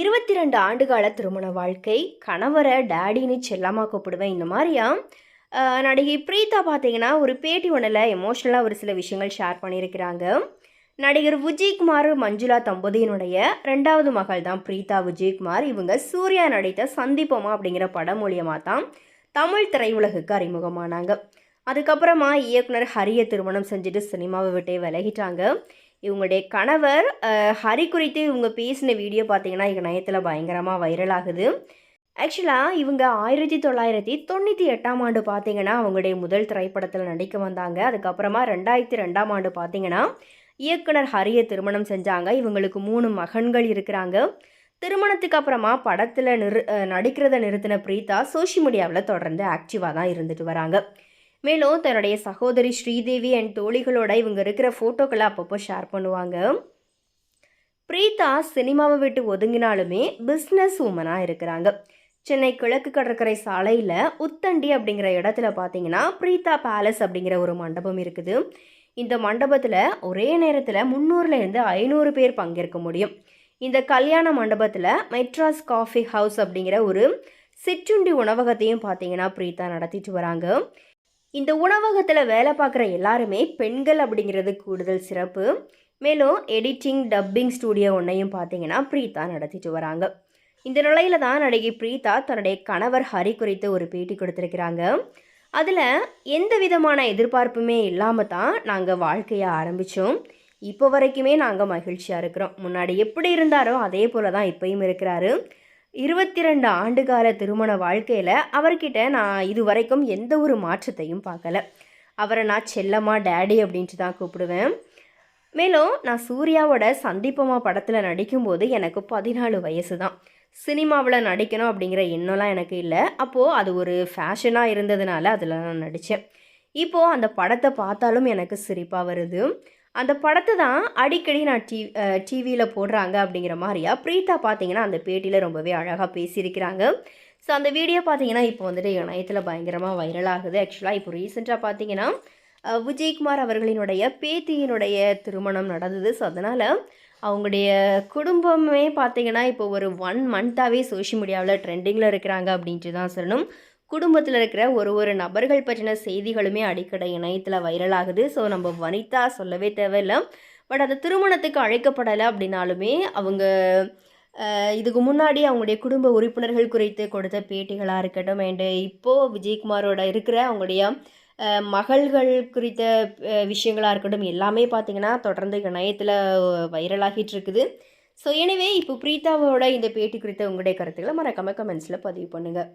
இருபத்தி ரெண்டு ஆண்டுகால திருமண வாழ்க்கை. கணவரை டேடின்னு செல்லமாக கூப்பிடுவேன். இந்த மாதிரியா? நடிகை பிரீதா பார்த்தீங்கன்னா ஒரு பேட்டி ஒன்றில் எமோஷ்னலாக ஒரு சில விஷயங்கள் ஷேர் பண்ணியிருக்கிறாங்க. நடிகர் விஜயகுமார் மஞ்சுளா தம்பதியினுடைய ரெண்டாவது மகள் தான் பிரீதா விஜயகுமார். இவங்க சூர்யா நடித்த சந்திப்போமா அப்படிங்கிற படம் மூலியமாக தான் தமிழ் திரையுலகுக்கு அறிமுகமானாங்க. அதுக்கப்புறமா இயக்குனர் ஹரிய திருமணம் செஞ்சுட்டு சினிமாவை விட்டே விலகிட்டாங்க. இவங்களுடைய கணவர் ஹரி குறித்து இவங்க பேசின வீடியோ பார்த்தீங்கன்னா இணையத்தில் பயங்கரமாக வைரல் ஆகுது. ஆக்சுவலாக இவங்க ஆயிரத்தி தொள்ளாயிரத்தி தொண்ணூற்றி எட்டாம் ஆண்டு பார்த்தீங்கன்னா அவங்களுடைய முதல் திரைப்படத்தில் நடிக்க வந்தாங்க. அதுக்கப்புறமா ரெண்டாயிரத்தி ரெண்டாம் ஆண்டு பார்த்தீங்கன்னா இயக்குனர் ஹரியை திருமணம் செஞ்சாங்க. இவங்களுக்கு மூணு மகன்கள் இருக்கிறாங்க. திருமணத்துக்கு அப்புறமா படத்தில் நிறு நடிக்கிறத நிறுத்தின பிரீதா சோஷியல் மீடியாவில் தொடர்ந்து ஆக்டிவாக தான் இருந்துட்டு வராங்க. மேலும் தன்னுடைய சகோதரி ஸ்ரீதேவி அண்ட் தோழிகளோட இவங்க இருக்கிற ஃபோட்டோக்களை அப்பப்போ ஷேர் பண்ணுவாங்க. பிரீதா சினிமாவை விட்டு ஒதுங்கினாலுமே பிஸ்னஸ் உமனாக இருக்கிறாங்க. சென்னை கிழக்கு கடற்கரை சாலையில் உத்தண்டி அப்படிங்கிற இடத்துல பார்த்தீங்கன்னா பிரீதா பேலஸ் அப்படிங்கிற ஒரு மண்டபம் இருக்குது. இந்த மண்டபத்தில் ஒரே நேரத்தில் முந்நூறுலேருந்து ஐநூறு பேர் பங்கேற்க முடியும். இந்த கல்யாண மண்டபத்தில் மெட்ராஸ் காஃபி ஹவுஸ் அப்படிங்கிற ஒரு சிற்றுண்டி உணவகத்தையும் பார்த்தீங்கன்னா பிரீதா நடத்திட்டு வராங்க. இந்த உணவகத்தில் வேலை பார்க்குற எல்லாருமே பெண்கள் அப்படிங்கிறது கூடுதல் சிறப்பு. மேலும் எடிட்டிங் டப்பிங் ஸ்டூடியோ ஒன்றையும் பார்த்தீங்கன்னா பிரீத்தா நடத்திட்டு வராங்க. இந்த நிலையில தான் நடிகை பிரீத்தா தன்னுடைய கணவர் ஹரி குறித்து ஒரு பேட்டி கொடுத்துருக்கிறாங்க. அதில் எந்த விதமான எதிர்பார்ப்புமே இல்லாமல் தான் நாங்கள் வாழ்க்கையை ஆரம்பித்தோம் இப்போ வரைக்குமே நாங்கள் மகிழ்ச்சியாக இருக்கிறோம். முன்னாடி எப்படி இருந்தாரோ அதே போல தான் இப்பயும் இருக்கிறாரு. இருபத்தி ரெண்டு ஆண்டுகால திருமண வாழ்க்கையில் அவர்கிட்ட நான் இது வரைக்கும் எந்த ஒரு மாற்றத்தையும் பார்க்கல. அவரை நான் செல்லம்மா டேடி அப்படின்ட்டு தான் கூப்பிடுவேன். மேலும் நான் சூர்யாவோட சந்திப்பமா படத்தில் நடிக்கும்போது எனக்கு பதினாலு வயசு தான். சினிமாவில் நடிக்கணும் அப்படிங்கிற எண்ணம்லாம் எனக்கு இல்லை. அப்போது அது ஒரு ஃபேஷனாக இருந்ததுனால அதில் நான் நடித்தேன் இப்போது அந்த படத்தை பார்த்தாலும் எனக்கு சிரிப்பாக வருது. அந்த படத்தை தான் அடிக்கடி நான் டி டிவியில் போடுறாங்க அப்படிங்கிற மாதிரியா? பிரீத்தா பார்த்தீங்கன்னா அந்த பேட்டியில் ரொம்பவே அழகாக பேசியிருக்கிறாங்க. ஸோ அந்த வீடியோ பார்த்தீங்கன்னா இப்போ வந்துட்டு இணையத்தில் பயங்கரமாக வைரல் ஆகுது. ஆக்சுவலாக இப்போ ரீசெண்டாக பார்த்தீங்கன்னா விஜயகுமார் அவர்களினுடைய பேத்தியினுடைய திருமணம் நடந்தது. ஸோ அதனால் அவங்களுடைய குடும்பமே பார்த்தீங்கன்னா இப்போ ஒரு ஒன் மந்த்தாகவே சோஷியல் மீடியாவில் ட்ரெண்டிங்கில் இருக்கிறாங்க அப்படின்ட்டு தான் சொல்லணும். குடும்பத்தில் இருக்கிற ஒரு ஒரு நபர்கள் பற்றின செய்திகளுமே அடிக்கடி இணையத்தில் வைரல் ஆகுது. ஸோ நம்ம வனிதா சொல்லவே தேவையில்லை. பட் அந்த திருமணத்துக்கு அழைக்கப்படலை அப்படின்னாலுமே அவங்க இதுக்கு முன்னாடி அவங்களுடைய குடும்ப உறுப்பினர்கள் குறித்து கொடுத்த பேட்டிகளாக இருக்கட்டும் அண்டு இப்போது விஜயகுமாரோட இருக்கிற அவங்களுடைய மகள்கள் குறித்த விஷயங்களாக இருக்கட்டும் எல்லாமே பார்த்தீங்கன்னா தொடர்ந்து இணையத்தில் வைரலாகிட்டு இருக்குது. ஸோ எனவே இப்போ பிரீதாவோட இந்த பேட்டி குறித்த உங்களுடைய கருத்துக்களை மறக்காம கமெண்ட்ஸில் பதிவு பண்ணுங்கள்